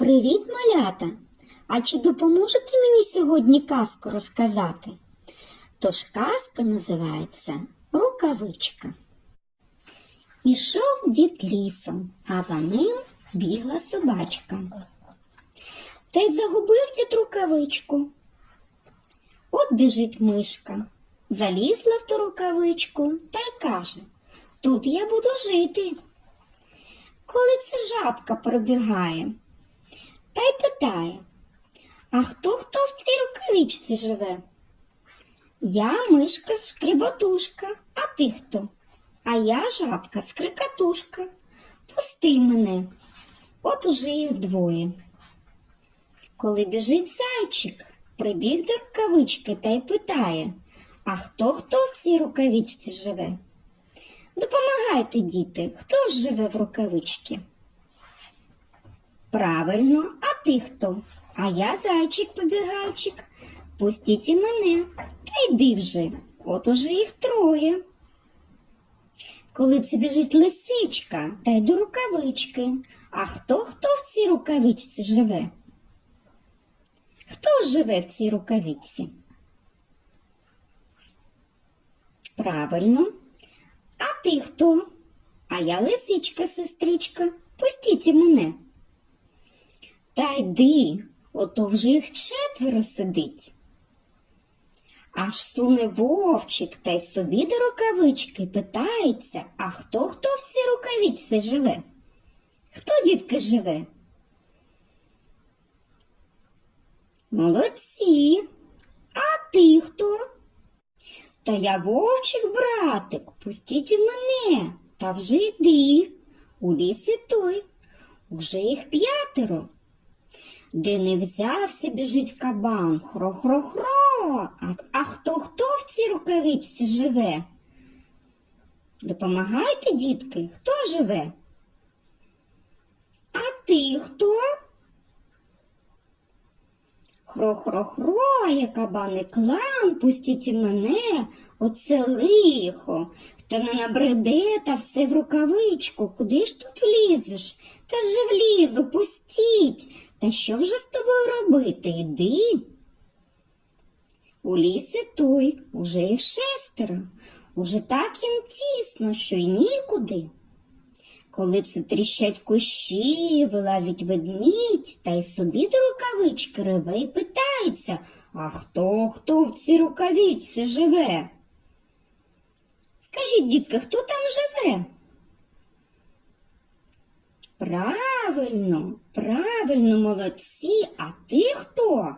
Привіт, малята! А чи допоможете мені сьогодні казку розказати? Тож казка називається Рукавичка. Ішов дід лісом, а за ним бігла собачка. Та й загубив дід рукавичку. От біжить мишка, залізла в ту рукавичку та й каже, тут я буду жити. Коли це жабка пробігає, питає, а хто хто в цій рукавичці живе? Я мишка шкріботушка, а ти хто? А я жабка скрикатушка. Пусти мене. От уже їх двоє. Коли біжить зайчик, прибіг до рукавички та й питає, а хто хто в цій рукавичці живе? Допомагайте, діти, хто живе в рукавичці? Правильно, ти хто? А я зайчик-побігайчик. Пустіть і мене, та йди вже, от уже їх троє. Коли це біжить лисичка, та й до рукавички. А хто хто в цій рукавичці живе? Хто живе в цій рукавичці? Правильно. А ти хто? А я лисичка, сестричка. Пустіть і мене. Та йди, ото вже їх четверо сидить. Аж суне вовчик та й собі до рукавички питається, а хто хто в цій рукавичці живе? Хто, дітки, живе? Молодці. А ти хто? Та я вовчик, братик, пустіть мене, та вже йди. У лісі той, вже їх п'ятеро. Де не взявся, біжить кабан, хро-хро-хро. А, хто хто в цій рукавичці живе? Допомагайте, дітки, хто живе? А ти хто? Хро-хро-хро, я кабани клан, пустіть мене, оце лихо. Та не набреде, та все в рукавичку. Куди ж тут влізеш? Та вже влізу, пустіть. Та що вже з тобою робити? Іди. У лісі той, уже їх шестеро, уже так їм тісно, що й нікуди. Коли це тріщать кущі, вилазить ведмідь, та й собі до рукавички реве і питається, а хто хто в цій рукавичці живе? Скажіть, дітки, хто там живе? Правильно, правильно, правильно, молодці, а ти хто?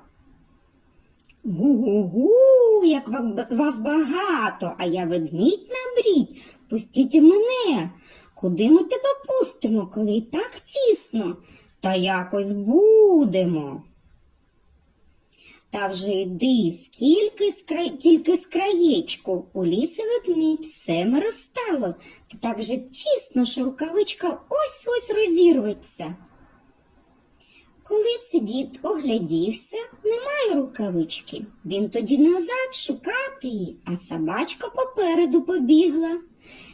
Гу-гу-гу, як вас багато, а я ведмідь набрідь, пустіть мене. Куди ми тебе пустимо, коли так тісно? Та якось будемо. Та вже йди, скільки з край... тільки з краєчку у лісі ведмідь семеро стало, та так же тісно, що рукавичка ось ось розірветься. Коли це дід оглядівся, немає рукавички. Він тоді назад шукати її, а собачка попереду побігла.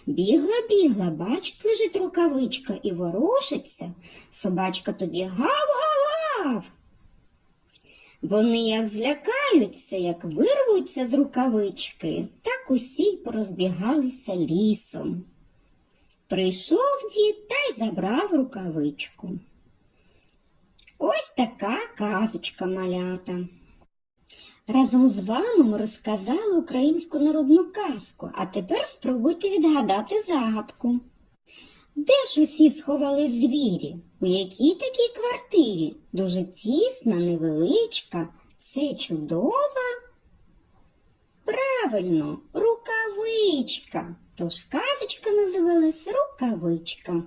Бігла, бігла, бачить, лежить рукавичка і ворушиться. Собачка тоді гав-гав-гав. Вони як злякаються, як вирвуться з рукавички, так усі й порозбігалися лісом. Прийшов дід та й забрав рукавичку. Ось така казочка малята. Разом з вами ми розказали українську народну казку, а тепер спробуйте відгадати загадку. Де ж усі сховали звірі? У якій такій квартирі? Дуже тісна, невеличка, це чудова? Правильно, рукавичка. Тож казочка називалась Рукавичка.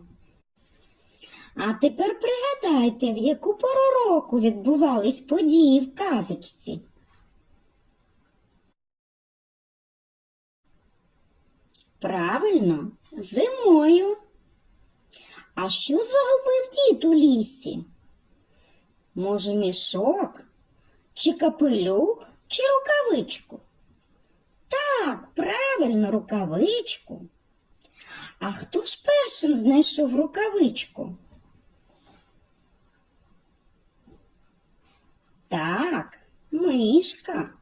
А тепер пригадайте, в яку пору року відбувались події в казочці. Правильно, зимою. А що загубив дід у лісі? Може, мішок, чи капелюх, чи рукавичку? Так, правильно, рукавичку. А хто ж першим знайшов рукавичку? Так, мишка.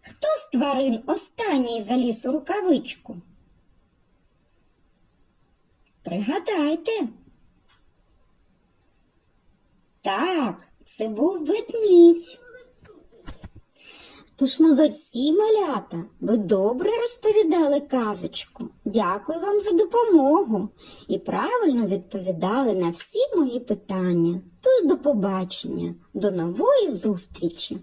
Хто з тварин останній заліз у рукавичку? Пригадайте. Так, це був ведмідь. Тож молодці малята, ви добре розповідали казочку. Дякую вам за допомогу і правильно відповідали на всі мої питання. Тож до побачення, до нової зустрічі!